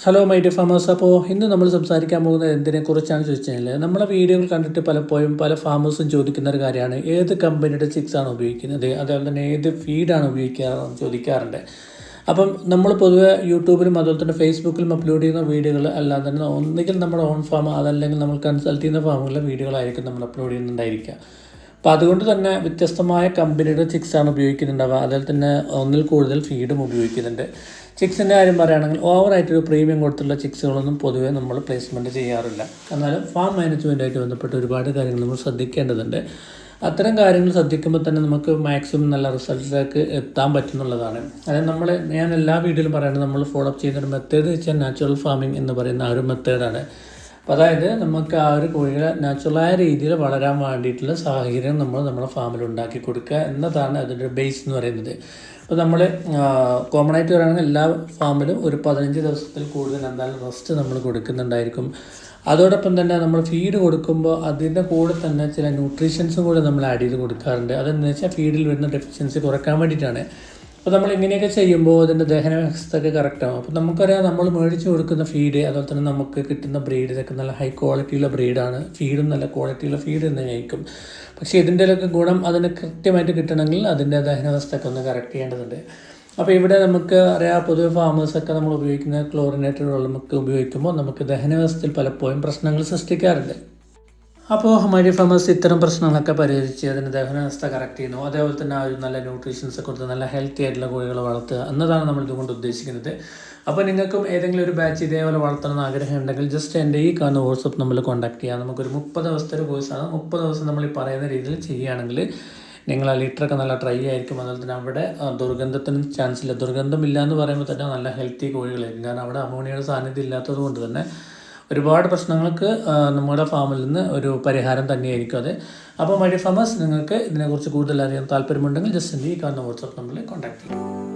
Hello my D farmers അപ്പോൾ ഇന്ന് നമ്മൾ സംസാരിക്കാൻ പോകുന്നത് എന്തിനെക്കുറിച്ചാണ് ചോദിച്ചു കഴിഞ്ഞാൽ നമ്മളെ വീഡിയോകൾ കണ്ടിട്ട് പലപ്പോഴും പല ഫാമേഴ്സും ചോദിക്കുന്ന ഒരു കാര്യമാണ്. ഏത് കമ്പനിയുടെ ചിക്സ് ആണ് ഉപയോഗിക്കുന്നത്? അതുപോലെ തന്നെ ഏത് ഫീഡാണ് ഉപയോഗിക്കാറെന്ന് ചോദിക്കാറുണ്ട്. അപ്പം നമ്മൾ പൊതുവെ യൂട്യൂബിലും അതുപോലെ തന്നെ ഫേസ്ബുക്കിലും അപ്ലോഡ് ചെയ്യുന്ന വീഡിയോകൾ അല്ലാതെ തന്നെ ഒന്നുകിൽ നമ്മുടെ ഓൺ ഫാം അതല്ലെങ്കിൽ നമ്മൾ കൺസൾട്ട് ചെയ്യുന്ന ഫാമുകളിലെ വീഡിയോകളായിരിക്കും നമ്മൾ അപ്ലോഡ് ചെയ്യുന്നുണ്ടായിരിക്കുക. അപ്പോൾ അതുകൊണ്ട് തന്നെ വ്യത്യസ്തമായ കമ്പനിയുടെ ചിക്സാണ് ഉപയോഗിക്കുന്നുണ്ടാവുക. അതുപോലെ തന്നെ ഒന്നിൽ കൂടുതൽ ഫീഡും ഉപയോഗിക്കുന്നുണ്ട്. ചിക്സിന്റെ കാര്യം പറയുകയാണെങ്കിൽ ഓവറായിട്ടൊരു പ്രീമിയം കൊടുത്തുള്ള ചിക്സുകളൊന്നും പൊതുവേ നമ്മൾ പ്ലേസ്മെന്റ് ചെയ്യാറില്ല. എന്നാലും ഫാം മാനേജ്മെന്റായിട്ട് ബന്ധപ്പെട്ട് ഒരുപാട് കാര്യങ്ങൾ നമ്മൾ ശ്രദ്ധിക്കേണ്ടതുണ്ട്. അത്തരം കാര്യങ്ങൾ ശ്രദ്ധിക്കുമ്പോൾ തന്നെ നമുക്ക് മാക്സിമം നല്ല റിസൾട്ടിലേക്ക് എത്താൻ പറ്റുന്നുള്ളതാണ്. അതായത് നമ്മൾ ഞാൻ എല്ലാ വീഡിയോയിലും പറയുന്നത് നമ്മൾ ഫോളോ അപ്പ് ചെയ്യുന്ന ഒരു മെത്തേഡ് വെച്ചാൽ നാച്ചുറൽ ഫാമിംഗ് എന്ന് പറയുന്ന ആ ഒരു മെത്തേഡാണ് അപ്പോൾ അതായത് നമുക്ക് ആ ഒരു കോഴികളെ നാച്ചുറലായ രീതിയിൽ വളരാൻ വേണ്ടിയിട്ടുള്ള സാഹചര്യം നമ്മൾ നമ്മുടെ ഫാമിൽ ഉണ്ടാക്കി കൊടുക്കുക എന്നതാണ് അതിന്റെ ബേസ് എന്ന് പറയുന്നത്. അപ്പോൾ നമ്മൾ കോമൺ ആയിട്ട് പറയുകയാണെങ്കിൽ എല്ലാ ഫാമിലും ഒരു പതിനഞ്ച് ദിവസത്തിൽ കൂടുതൽ എന്തായാലും റെസ്റ്റ് നമ്മൾ കൊടുക്കുന്നുണ്ടായിരിക്കും. അതോടൊപ്പം തന്നെ നമ്മൾ ഫീഡ് കൊടുക്കുമ്പോൾ അതിന്റെ കൂടെ തന്നെ ചില ന്യൂട്രീഷൻസും കൂടെ നമ്മൾ ആഡ് ചെയ്ത് കൊടുക്കാറുണ്ട്. അതെന്ന് വെച്ചാൽ ഫീഡിൽ വരുന്ന ഡെഫിഷ്യൻസി കുറയ്ക്കാൻ വേണ്ടിയിട്ടാണ്. അപ്പോൾ നമ്മൾ ഇങ്ങനെയൊക്കെ ചെയ്യുമ്പോൾ അതിന്റെ ദഹന വ്യവസ്ഥയൊക്കെ കറക്റ്റാവും അപ്പോൾ നമുക്കറിയാം നമ്മൾ മേടിച്ച് കൊടുക്കുന്ന ഫീഡ് അതുപോലെ തന്നെ നമുക്ക് കിട്ടുന്ന ബ്രീഡ് ഇതൊക്കെ നല്ല ഹൈ ക്വാളിറ്റിയുള്ള ബ്രീഡാണ് ഫീഡും നല്ല ക്വാളിറ്റിയുള്ള ഫീഡ് തന്നെ ആയിരിക്കും. പക്ഷേ ഇതിന്റെയൊക്കെ ഗുണം അതിന് കൃത്യമായിട്ട് കിട്ടണമെങ്കിൽ അതിന്റെ ഒക്കെ ഒന്ന് കറക്റ്റ് ചെയ്യേണ്ടതുണ്ട്. അപ്പോൾ ഇവിടെ നമുക്ക് അറിയാം പൊതുവെ ഫാമേഴ്സൊക്കെ നമ്മൾ ഉപയോഗിക്കുന്ന ക്ലോറിനേറ്റഡ് വെള്ളമൊക്കെ ഉപയോഗിക്കുമ്പോൾ നമുക്ക് ദഹനവ്യവസ്ഥയിൽ പലപ്പോഴും പ്രശ്നങ്ങൾ സൃഷ്ടിക്കാറുണ്ട്. അപ്പോൾ മൈഡിയ ഫാമസ് ഇത്തരം പ്രശ്നങ്ങളൊക്കെ പരിഹരിച്ച് അതിന്റെ ദഹനാവസ്ഥ കറക്റ്റ് ചെയ്യുന്നു. അതേപോലെ തന്നെ ആ ഒരു നല്ല ന്യൂട്രീഷൻസ് കൊടുത്ത് നല്ല ഹെൽത്തി ആയിട്ടുള്ള കോഴികളെ വളർത്തുക എന്നതാണ് നമ്മൾ ഇതുകൊണ്ട് ഉദ്ദേശിക്കുന്നത്. അപ്പോൾ നിങ്ങൾക്കും ഏതെങ്കിലും ഒരു ബാച്ച് ഇതേപോലെ വളർത്തണമെന്ന് ആഗ്രഹം ഉണ്ടെങ്കിൽ ജസ്റ്റ് എന്റെ ഈ കാണുന്ന വാട്സപ്പ് നമ്മൾ കോൺടാക്ട് ചെയ്യാം. നമുക്കൊരു മുപ്പത് ദിവസത്തെ ഒരു കോഴ്സാണ് മുപ്പത് ദിവസം നമ്മൾ ഈ പറയുന്ന രീതിയിൽ ചെയ്യുകയാണെങ്കിൽ നിങ്ങൾ ആ ലിറ്ററൊക്കെ നല്ല ഡ്രൈ ആയിരിക്കും. അതുപോലെ തന്നെ അവിടെ ദുർഗന്ധത്തിന് ചാൻസ് ഇല്ല. ദുർഗന്ധമില്ല എന്ന് പറയുമ്പോൾ തന്നെ നല്ല ഹെൽത്തി കോഴികളായിരിക്കും. കാരണം അവിടെ അമോണിയയുടെ സാന്നിധ്യം ഇല്ലാത്തത് കൊണ്ട് തന്നെ ഒരുപാട് പ്രശ്നങ്ങൾക്ക് നമ്മുടെ ഫാമിൽ നിന്ന് ഒരു പരിഹാരം തന്നെയായിരിക്കും അത്. അപ്പോൾ മഴ ഫാമേഴ്സ് നിങ്ങൾക്ക് ഇതിനെക്കുറിച്ച് കൂടുതൽ അറിയാൻ താല്പര്യമുണ്ടെങ്കിൽ ജസ്റ്റ് ഈ കാണുന്ന വാട്സപ്പ് നമ്പറിൽ കോൺടാക്ട് ചെയ്യും